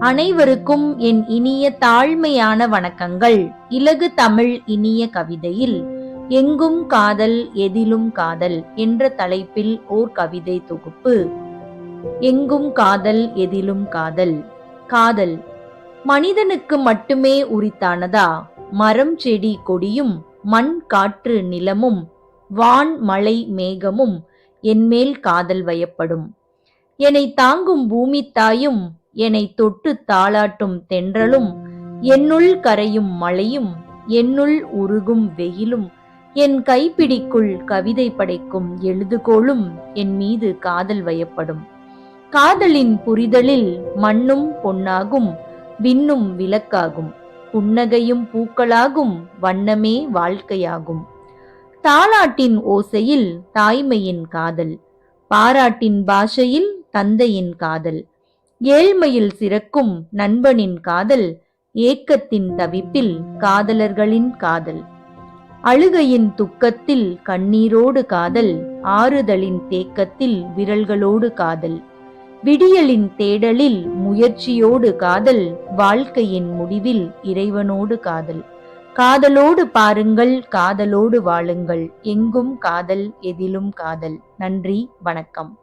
அனைவருக்கும் என் இனிய தாழ்மையான வணக்கங்கள். இலகு தமிழ் இனிய கவிதையில் எங்கும் காதல் எதிலும் காதல் என்ற தலைப்பில் ஓர் கவிதை தொகுப்பு. எங்கும் காதல் எதிலும் காதல் காதல். மனிதனுக்கு மட்டுமே உரித்தானதா? மரம் செடி கொடியும் மண் காற்று நிலமும் வான் மலை மேகமும் என்மேல் காதல் வயப்படும். என்னை தாங்கும் பூமி தாயும் என்னை தொட்டு தாளாட்டும் தென்றலும் என்னுள் கரையும் மழையும் என்னுள் உருகும் வெயிலும் என் கைப்பிடிக்குள் கவிதை படைக்கும் எழுதுகோளும் என் மீது காதல் வயப்படும். காதலின் புரிதலில் மண்ணும் பொன்னாகும் விண்ணும் விளக்காகும் புன்னகையும் பூக்களாகும் வண்ணமே வாழ்க்கையாகும். தாளாட்டின் ஓசையில் தாய்மையின் காதல் பாராட்டின் பாஷையில் தந்தையின் காதல் ஏழ்மையில் சிறக்கும் நண்பனின் காதல் ஏக்கத்தின் தவிப்பில் காதலர்களின் காதல். அழுகையின் துக்கத்தில் கண்ணீரோடு காதல் ஆறுதலின் தேக்கத்தில் விரல்களோடு காதல். விடியலின் தேடலில் முயற்சியோடு காதல் வாழ்க்கையின் முடிவில் இறைவனோடு காதல். காதலோடு பாருங்கள் காதலோடு வாழுங்கள் எங்கும் காதல் எதிலும் காதல். நன்றி வணக்கம்.